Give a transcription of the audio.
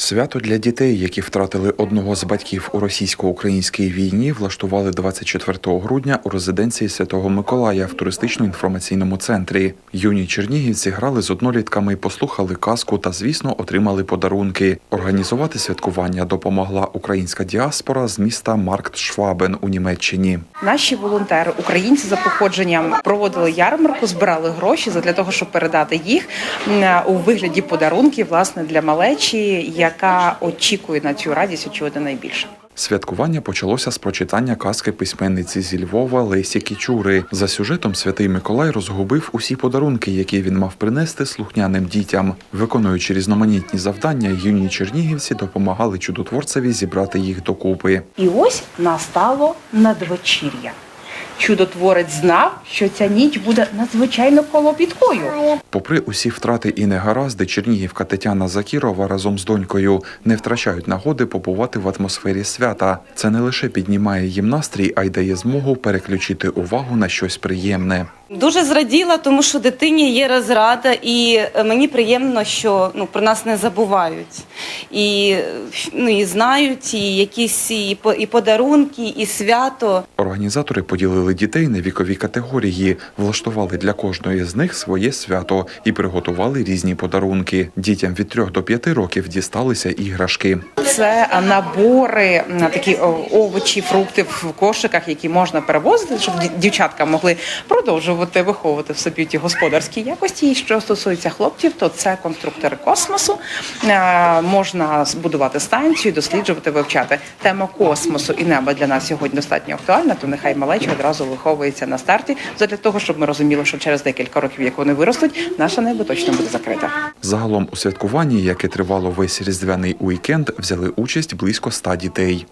Свято для дітей, які втратили одного з батьків у російсько-українській війні, влаштували 24 грудня у резиденції Святого Миколая в туристично-інформаційному центрі. Юні чернігівці грали з однолітками, послухали казку та, звісно, отримали подарунки. Організувати святкування допомогла українська діаспора з міста Маркт Швабен у Німеччині. Наші волонтери, українці за походженням, проводили ярмарку, збирали гроші для того, щоб передати їх у вигляді подарунків власне для малечі, яка очікує на цю радість, очевидно, найбільше. Святкування почалося з прочитання казки письменниці зі Львова Лесі Кічури. За сюжетом святий Миколай розгубив усі подарунки, які він мав принести слухняним дітям. Виконуючи різноманітні завдання, юні чернігівці допомагали чудотворцеві зібрати їх докупи. І ось настало надвечір'я. Чудотворець знав, що ця ніч буде надзвичайно колопіткою. Попри усі втрати і негаразди, Чернігівка Тетяна Закірова разом з донькою не втрачають нагоди побувати в атмосфері свята. Це не лише піднімає їм настрій, а й дає змогу переключити увагу на щось приємне. Дуже зраділа, тому що дитині є розрада, і е, мені приємно, що ну про нас не забувають. І, ну, і знають, і якісь і, і подарунки, і свято. Організатори поділили дітей на вікові категорії, влаштували для кожної з них своє свято і приготували різні подарунки. Дітям від 3 до 5 років дісталися іграшки. Це набори такі овочі, фрукти в кошиках, які можна перевозити, щоб дівчатка могли продовжувати виховувати в собі ті господарські якості. І що стосується хлопців, то це конструктори космосу. Е, Можна збудувати станцію, досліджувати, вивчати. Тема космосу і неба для нас сьогодні достатньо актуальна. То нехай малеча одразу виховується на старті, для того, щоб ми розуміли, що через декілька років, як вони виростуть, наше небо точно буде закрите. Загалом у святкуванні, яке тривало весь різдвяний уікенд, взяли участь близько ста дітей.